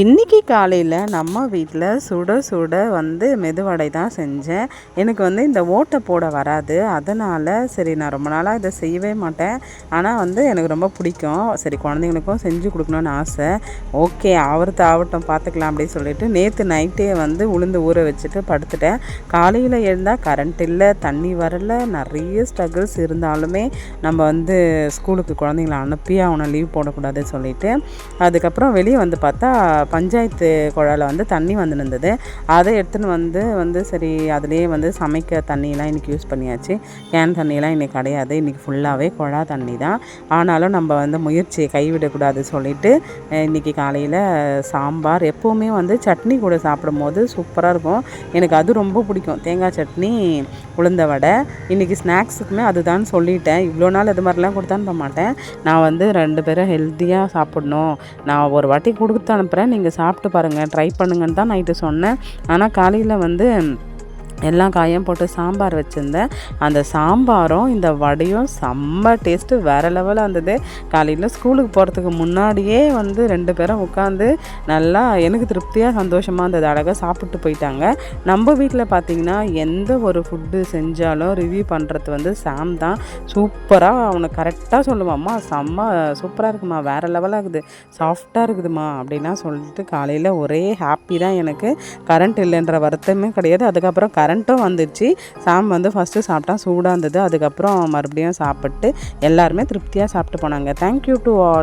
இன்றைக்கி காலையில் நம்ம வீட்டில் சுட சுட வந்து மெதுவடை தான் செஞ்சேன். எனக்கு வந்து இந்த ஓட்டை போட வராது. அதனால் சரி நான் ரொம்ப நாளாக இதை செய்யவே மாட்டேன். ஆனால் வந்து எனக்கு ரொம்ப பிடிக்கும். சரி குழந்தைங்களுக்கும் செஞ்சு கொடுக்கணுன்னு ஆசை. ஓகே ஆவரத்து ஆவட்டம் பார்த்துக்கலாம் அப்படின்னு சொல்லிட்டு நேற்று நைட்டே வந்து உளுந்து ஊற வச்சுட்டு படுத்துட்டேன். காலையில் எழுந்தால் கரண்ட் இல்லை தண்ணி வரல நிறைய ஸ்ட்ரகிள்ஸ் இருந்தாலுமே நம்ம வந்து ஸ்கூலுக்கு குழந்தைங்கள அனுப்பி அவனை லீவ் போடக்கூடாதுன்னு சொல்லிட்டு. அதுக்கப்புறம் வெளியே வந்து பார்த்தா பஞ்சாயத்து குழாயில் வந்து தண்ணி வந்து இருந்தது அதை எடுத்துன்னு வந்து வந்து சரி அதுலேயே வந்து சமைக்க தண்ணியெலாம் இன்றைக்கி யூஸ் பண்ணியாச்சு. கேன் தண்ணியெலாம் இன்றைக்கி கிடையாது. இன்றைக்கி ஃபுல்லாகவே குழா தண்ணி தான். ஆனாலும் நம்ம வந்து முயற்சியை கைவிடக்கூடாது சொல்லிவிட்டு இன்றைக்கி காலையில் சாம்பார் எப்போவுமே வந்து சட்னி கூட சாப்பிடும்போது சூப்பராக இருக்கும். எனக்கு அது ரொம்ப பிடிக்கும். தேங்காய் சட்னி உளுந்த வடை இன்றைக்கி ஸ்நாக்ஸுக்குமே அதுதான் சொல்லிட்டேன். இவ்வளோ நாள் இது மாதிரிலாம் கொடுத்தான்னு மாட்டேன். நான் வந்து ரெண்டு பேரும் ஹெல்த்தியாக சாப்பிட்ணும். நான் ஒரு வாட்டி கொடுத்து அனுப்புகிறேன் நீங்கள் சாப்பிட்டு பாருங்கள் ட்ரை பண்ணுங்கன்னு தான் நைட்டு சொன்னேன். ஆனால் காலையில் வந்து எல்லா காயும் போட்டு சாம்பார் வச்சுருந்தேன். அந்த சாம்பாரும் இந்த வடையும் செம்ம டேஸ்ட்டு வேறு லெவலாக இருந்தது. காலையில் ஸ்கூலுக்கு போகிறதுக்கு முன்னாடியே வந்து ரெண்டு பேரும் உட்காந்து நல்லா எனக்கு திருப்தியாக சந்தோஷமாக இருந்தது. அழகாக சாப்பிட்டு போயிட்டாங்க. நம்ம வீட்டில் பார்த்திங்கன்னா எந்த ஒரு ஃபுட்டு செஞ்சாலும் ரிவ்யூ பண்ணுறது வந்து சாம் தான். சூப்பராக அவனை கரெக்டாக சொல்லுவாம்மா செம்ம சூப்பராக இருக்குமா? வேறு லெவலாக இருக்குது. சாஃப்டாக இருக்குதுமா? அப்படின்னா சொல்லிட்டு காலையில் ஒரே ஹாப்பி தான் எனக்கு. கரண்ட் இல்லைன்ற வருத்தமே கிடையாது. அதுக்கப்புறம் கரண்ட் கரண்ட்டும் வந்துடுச்சு சாம் வந்து ஃபஸ்ட்டு சாப்பிட்டா சூடாக இருந்தது. அதுக்கப்புறம் மறுபடியும் சாப்பிட்டு எல்லாருமே திருப்தியாக சாப்பிட்டு போனாங்க. Thank you to all